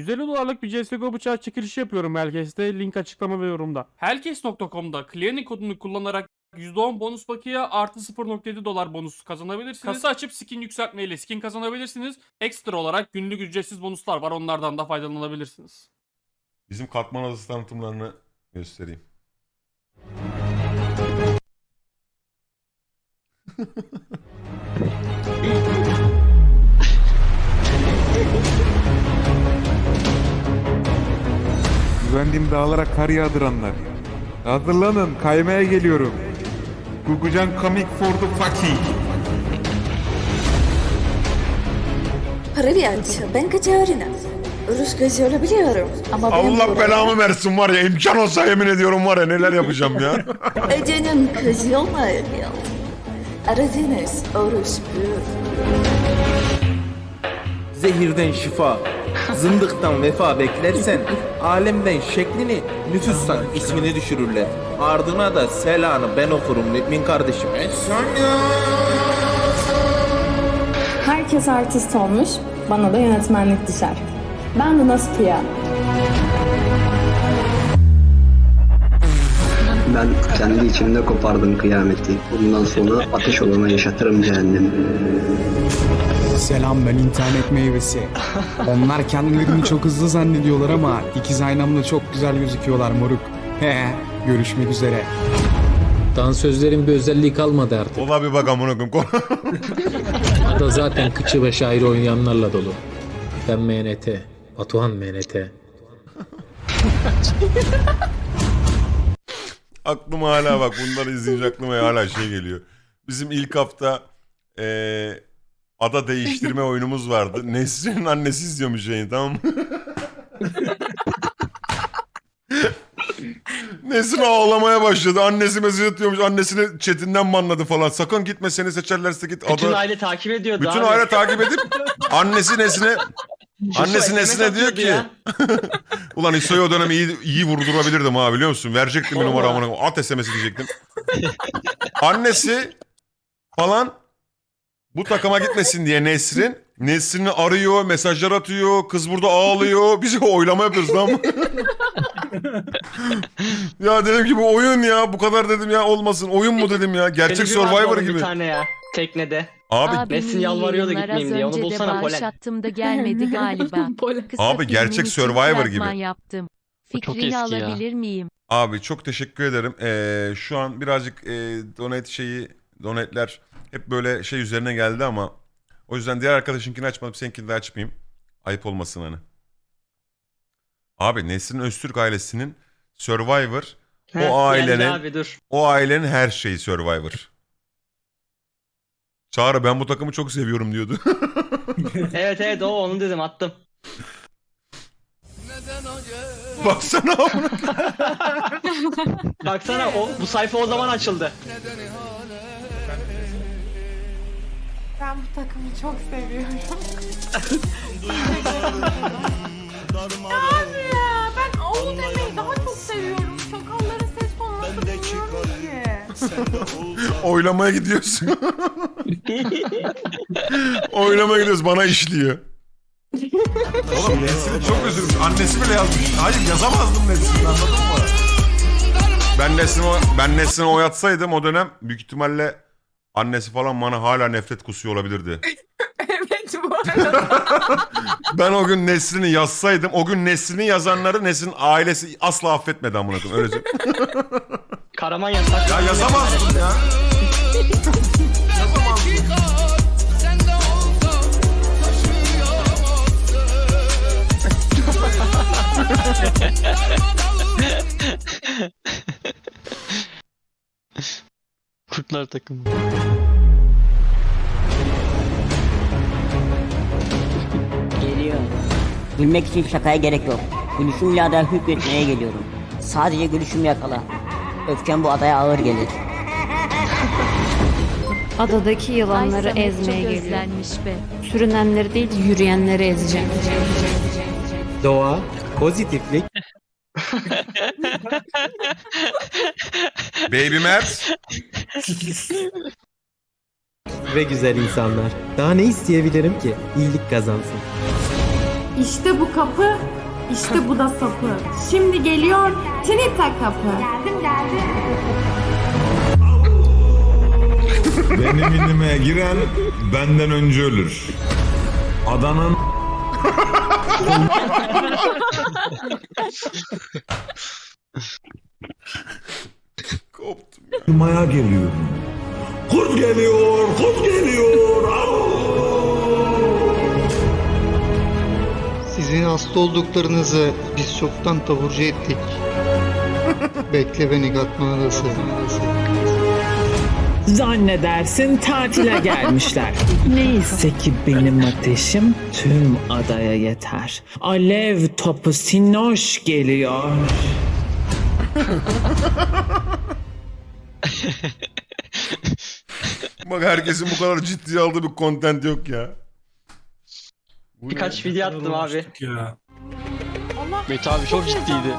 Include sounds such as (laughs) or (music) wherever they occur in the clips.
150 dolarlık bir CSGO bıçağı çekilişi yapıyorum Helkes'te. Link açıklama ve yorumda. Helkes.com'da Clearing kodunu kullanarak %10 bonus paketi artı 0.7 dolar bonus kazanabilirsiniz. Kasa açıp skin yükseltmeyle skin kazanabilirsiniz. Ekstra olarak günlük ücretsiz bonuslar var. Onlardan da faydalanabilirsiniz. Bizim katman adası tanıtımlarını göstereyim. (laughs) Güvendiğim dağlara kar yağdıranlar. Hazırlanın kaymaya geliyorum. Gugucan coming for the fucking. Hribiyanç, ben Katerina. Rus gözü olabiliyorum ama Allah belamı versin var ya imkan olsa yemin ediyorum var ya neler yapacağım ya. (laughs) Ece'nin gözü olmayabiliyor. Aradığınız orospu. Zehirden şifa, zındıktan vefa beklersen, alemden şeklini, nüfustan ismini düşürürler. Ardına da selanı ben okurum mümin kardeşim. Herkes artist olmuş, bana da yönetmenlik düşer. Ben de nasıl ya? Ben kendi içimde kopardım kıyameti. Bundan sonra ateş olana yaşatırım cehennemi. Selam ben internet meyvesi. Onlar kendilerini çok hızlı zannediyorlar ama ikiz aynamda çok güzel gözüküyorlar moruk. He, görüşmek üzere. Dansözlerin bir özelliği kalmadı artık. Ola bir bak amına koyayım. O da zaten kıçı ve şairi oynayanlarla dolu. Ben MNT, Batuhan MNT. Aklıma hala bak bunları izleyince aklıma hala şey geliyor. Bizim ilk hafta eee, ada değiştirme oyunumuz vardı. (laughs) Nesrin'in annesi izliyormuş yayını tamam mı? (laughs) Nesrin ağlamaya başladı. Annesi mesaj atıyormuş. Annesini chatinden banladı falan. Sakın gitme seni seçerlerse git. Bütün Ada... aile takip ediyordu Bütün abi. aile takip edip (laughs) annesi Nesine Yusuf annesi Nesine diyor ki. (laughs) Ulan İso'yu o dönem iyi, iyi vurdurabilirdim ha biliyor musun? Verecektim bir numara amına. At SMS'i diyecektim. Annesi falan bu takıma gitmesin diye Nesrin. Nesrin'i arıyor, mesajlar atıyor. Kız burada ağlıyor. Biz (laughs) oylama yapıyoruz lan. (laughs) ya dedim ki bu oyun ya. Bu kadar dedim ya olmasın. Oyun mu dedim ya. Gerçek Survivor onun gibi. Bir tane ya teknede. Abi Nesin yalvarıyordu gitmeyeyim diye. Onu bulsana Polen. attım da gelmedi (laughs) galiba. Kısa Abi gerçek Survivor gibi. yaptım. Bu çok Fikrini eski ya. alabilir miyim? Abi çok teşekkür ederim. Ee, şu an birazcık e, donate şeyi, donetler hep böyle şey üzerine geldi ama o yüzden diğer arkadaşınkini açmadım, seninkini de açmayayım. Ayıp olmasın hani. Abi Nesrin Öztürk ailesinin Survivor, Heh, o geldi ailenin, Abi dur. o ailenin her şeyi Survivor. Çağrı ben bu takımı çok seviyorum diyordu. (laughs) Evet evet o onu dedim attım. Baksana amına. (laughs) Baksana o bu sayfa o zaman açıldı. Ben bu takımı çok seviyorum. (laughs) Oylamaya gidiyorsun. Oylamaya gidiyoruz bana işliyor. Oğlum Nesrin çok dilerim. Annesi bile yazmış. Hayır yazamazdım Nesrin'i anladın mı? Ben Nesrin'i ben Nesrin'i oyatsaydım o dönem büyük ihtimalle annesi falan bana hala nefret kusuyor olabilirdi. evet bu arada. (laughs) Ben o gün Nesrin'i yazsaydım o gün Nesrin'i yazanları Nesrin ailesi asla affetmedi amına koyayım. Öyle söyleyeyim. Karaman yasak. Ya yazamazdım ya. (laughs) Kurtlar takımı. Geliyor. Gülmek için şakaya gerek yok. Gülüşümle adaya hükmetmeye geliyorum. Sadece gülüşümü yakala. Öfkem bu adaya ağır gelir. Ay Adadaki yılanları Samet ezmeye geliyor. be. Sürünenleri değil yürüyenleri ezeceğim. Doğa, pozitiflik, (laughs) Baby Mert. ve güzel insanlar. Daha ne isteyebilirim ki? İyilik kazansın. İşte bu kapı, işte bu da sapı. Şimdi geliyor Trita kapı. Geldim geldim. Benim inime giren benden önce ölür. Adanın Koptum ya. maya geliyorum. Kurt geliyor, kurt geliyor. Sizin hasta olduklarınızı biz çoktan taburcu ettik. (laughs) Bekle beni Gatman. Zannedersin tatile gelmişler. (laughs) Neyse ki benim ateşim tüm adaya yeter. Alev topu sinoş geliyor. Bak herkesin bu kadar ciddiye aldığı bir content yok ya. Birkaç video attım abi. Allah. Mete abi çok ciddiydi.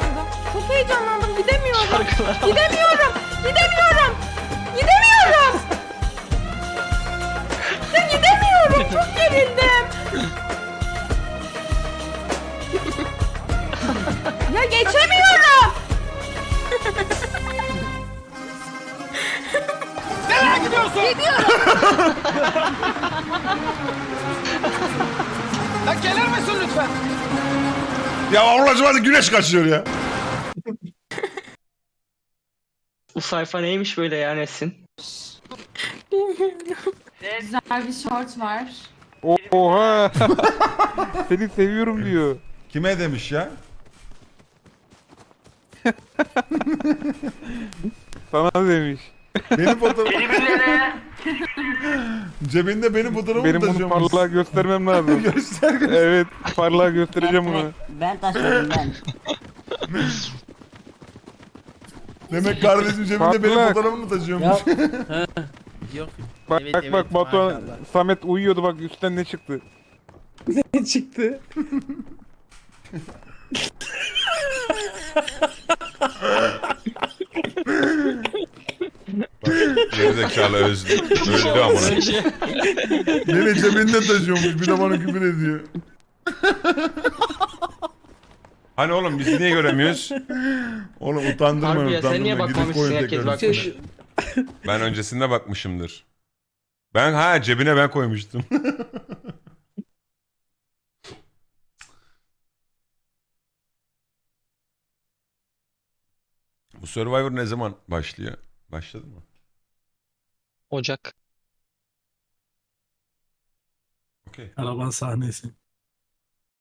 Çok heyecanlandım gidemiyorum. Şarkılar. Gidemiyorum. Gidemiyorum. Gidemiyorum. Ya gidemiyorum. Çok gerildim. ya geçemiyorum. Nereye gidiyorsun? Gidiyorum. (laughs) Ya gelir misin lütfen? Ya Allah'cım hadi güneş kaçıyor ya. Bu sayfa neymiş böyle ya Nesin? Güzel bir short var. Oha. (laughs) Seni seviyorum diyor. Kime demiş ya? Sana demiş. Benim fotoğrafım. Cebinde benim fotoğrafımı Benim bunu parlağa göstermem (laughs) lazım. Göster göster. evet parlağa göstereceğim bunu. Ben taşıyorum ben. Demek kardeşim cebinde benim Farklı. fotoğrafımı taşıyormuş. (laughs) Bak bak bak Batuhan Samet uyuyordu bak üstten ne çıktı. Ne çıktı? Gerizekalı öldü. Öldü şey. Beni cebinde taşıyormuş bir de bana küfür ediyor. Hani oğlum biz niye göremiyoruz? Oğlum utandırma Harbi ya, utandırma. sen niye Gidip bakmamışsın? Herkes tekrar bakmış. üstüne. Ben öncesinde bakmışımdır. Ben ha cebine ben koymuştum. Bu Survivor ne zaman başlıyor? Başladı mı? Ocak. Okey. Araban sahnesi.